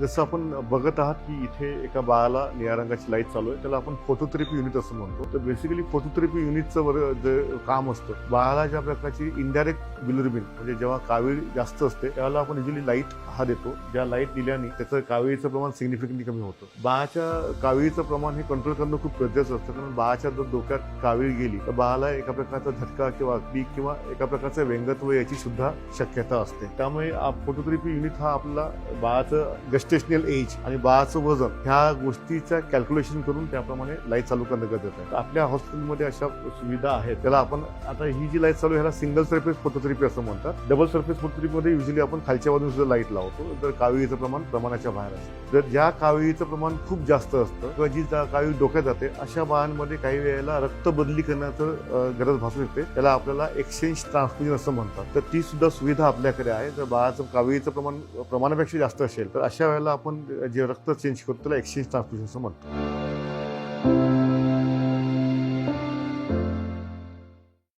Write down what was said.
जसं आपण बघत आहात की इथे एका बाळाला निळ्या रंगाची लाइट चालू आहे. त्याला आपण फोटोथेरपी युनिट असं म्हणतो. तर बेसिकली फोटोथेरपी युनिटचं वर जे काम असतं बाळाला ज्या प्रकारची इनडायरेक्ट बिलुरबिन म्हणजे जेव्हा कावीळ जास्त असते त्याला आपण युजली लाइट हा देतो. ज्या लाइट दिल्याने त्याचं कावीळीचं प्रमाण सिग्निफिकंटली कमी होतं. बाळाच्या कावीळीचं प्रमाण हे कंट्रोल करणं खूप गरजेचं असतं. कारण बाळाच्या जर डोक्यात कावीळ गेली तर बाळाला एका प्रकारचा झटका किंवा अगदी किंवा एका प्रकारचं व्यंगत्व याची सुद्धा शक्यता असते. त्यामुळे फोटोथेरपी युनिट हा आपला बाळाचं गस्टेशनल एज आणि बाळाचं वजन ह्या गोष्टीचा कॅल्क्युलेशन करून त्याप्रमाणे लाइट चालू करणं गरजेचं आहे. तर आपल्या हॉस्पिटलमध्ये अशा सुविधा आहेत. त्याला आपण आता ही जी लाइट चालू आहे ह्याला सिंगल सरफेस फोटोथेरपी असं म्हणतात. डबल सरफेस फोटोथेरपीमध्ये युजली आपण खालच्या बाजून सुद्धा लाइट लावतो. तर काविळीचं प्रमाण प्रमाणाच्या बाहेर असतं जर ज्या काविळीचं प्रमाण खूप जास्त असतं किंवा जी जा- कावीळ डोक्यात जाते अशा बाळांमध्ये काही वेळेला रक्त बदली करण्याचं गरज भासू शकते. त्याला आपल्याला एक्सचेंज ट्रान्सफ्युजन असं म्हणतात. तर ती सुद्धा सुविधा आपल्याकडे आहे. जर बाळाचं काविळीचं प्रमाण प्रमाणापेक्षा जास्त असेल तर अशा वेळेला आपण जे रक्त चेंज करतो त्याला एक्सचेंज ट्रान्सफ्युजन असं म्हणतो.